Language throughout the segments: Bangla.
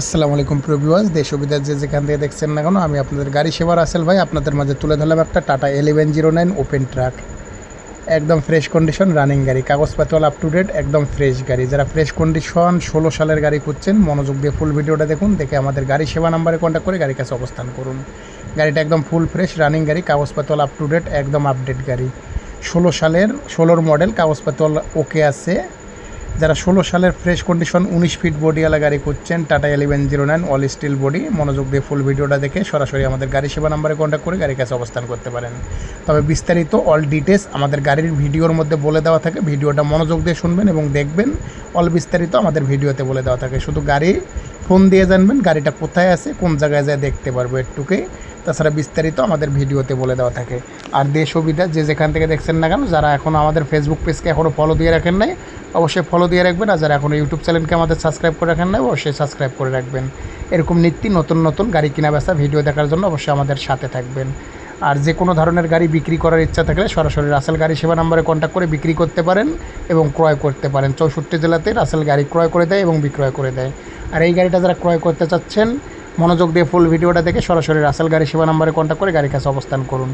আসসালামু আলাইকুম প্রভিওয়াস দেশ সুবিধার যে যেখান থেকে দেখছেন না কেন, আমি আপনাদের গাড়ি সেবার আসেল ভাই, আপনাদের মাঝে তুলে ধরলাম একটা Tata eleven zero nine open truck একদম ফ্রেশ কন্ডিশন রানিং গাড়ি, কাগজপাতি আপ টু ডেট একদম ফ্রেশ গাড়ি। যারা ফ্রেশ কন্ডিশন ষোলো সালের গাড়ি খুঁজছেন, মনোযোগ দিয়ে ফুল ভিডিওটা দেখুন, দেখে আমাদের গাড়ি সেবা নাম্বারে কন্ট্যাক্ট করে গাড়ির কাছে অবস্থান করুন। গাড়িটা একদম ফুল ফ্রেশ রানিং গাড়ি, কাগজপাতি আপ টু ডেট একদম আপডেট গাড়ি। ষোলো সালের, ষোলোর মডেল কাগজপাতি ওকে আছে। যারা ষোলো সালের ফ্রেশ কন্ডিশন উনিশ ফিট বডিওয়ালা গাড়ি খুঁজছেন Tata eleven zero nine all steel body মনোযোগ দিয়ে ফুল ভিডিওটা দেখে সরাসরি আমাদের গাড়ি সেবা নাম্বারে কন্ট্যাক্ট করে গাড়ির কাছে অবস্থান করতে পারেন। তবে বিস্তারিত অল ডিটেলস আমাদের গাড়ির ভিডিওর মধ্যে বলে দেওয়া থাকে, ভিডিওটা মনোযোগ দিয়ে শুনবেন এবং দেখবেন অল বিস্তারিত আমাদের ভিডিওতে বলে দেওয়া থাকে। শুধু গাড়ি ফোন দিয়ে জানবেন, গাড়িটা কোথায় আছে, কোন জায়গায় যায় দেখতে পারব একটুকুই তাছাড়া বিস্তারিত আমাদের ভিডিওতে বলে দেওয়া থাকে। আর দেশ সুবিধা যে যেখান থেকে দেখছেন না কেন, যারা এখনও আমাদের ফেসবুক পেজকে এখনও ফলো দিয়ে রাখেন নাই অবশ্যই ফলো দিয়ে রাখবেন আর যারা এখনও ইউটিউব চ্যানেলকে আমাদের সাবস্ক্রাইব করে রাখেন নাই, অবশ্যই সাবস্ক্রাইব করে রাখবেন। এরকম নিত্য নতুন নতুন গাড়ি কেনা বেচা ভিডিও দেখার জন্য অবশ্যই আমাদের সাথে থাকবেন। আর যে কোনো ধরনের গাড়ি বিক্রি করার ইচ্ছা থাকলে সরাসরি রাসেল গাড়ি সেবা নম্বরে কন্ট্যাক্ট করে বিক্রি করতে পারেন এবং ক্রয় করতে পারেন। চৌষট্টি জেলাতে রাসেল গাড়ি ক্রয় করে দেয় এবং বিক্রয় করে দেয়। আর এই গাড়িটা যারা ক্রয় করতে চাচ্ছেন, মনোযোগ দিয়ে ফুল ভিডিওটা দেখে সরাসরি রাসেল গাড়ি সেবা নাম্বারে কন্ট্যাক্ট করে গাড়ির কাছে অবস্থান করুন।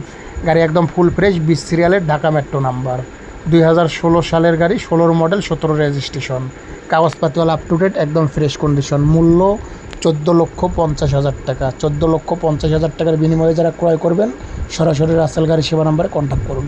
গাড়ি একদম ফুল ফ্রেশ বিশ সিরিয়ালের ঢাকা মেট্রো নাম্বার দুই হাজার ষোলো সালের গাড়ি, ষোলোর মডেল সতেরো রেজিস্ট্রেশন কাগজপাতিওয়ালা আপ টু ডেট একদম ফ্রেশ কন্ডিশন মূল্য চোদ্দ লক্ষ পঞ্চাশ হাজার টাকা। চোদ্দ লক্ষ পঞ্চাশ হাজার টাকার বিনিময়ে যারা ক্রয় করবেন, সরাসরি রাসেল গাড়ি সেবা নাম্বারে কন্ট্যাক্ট করুন।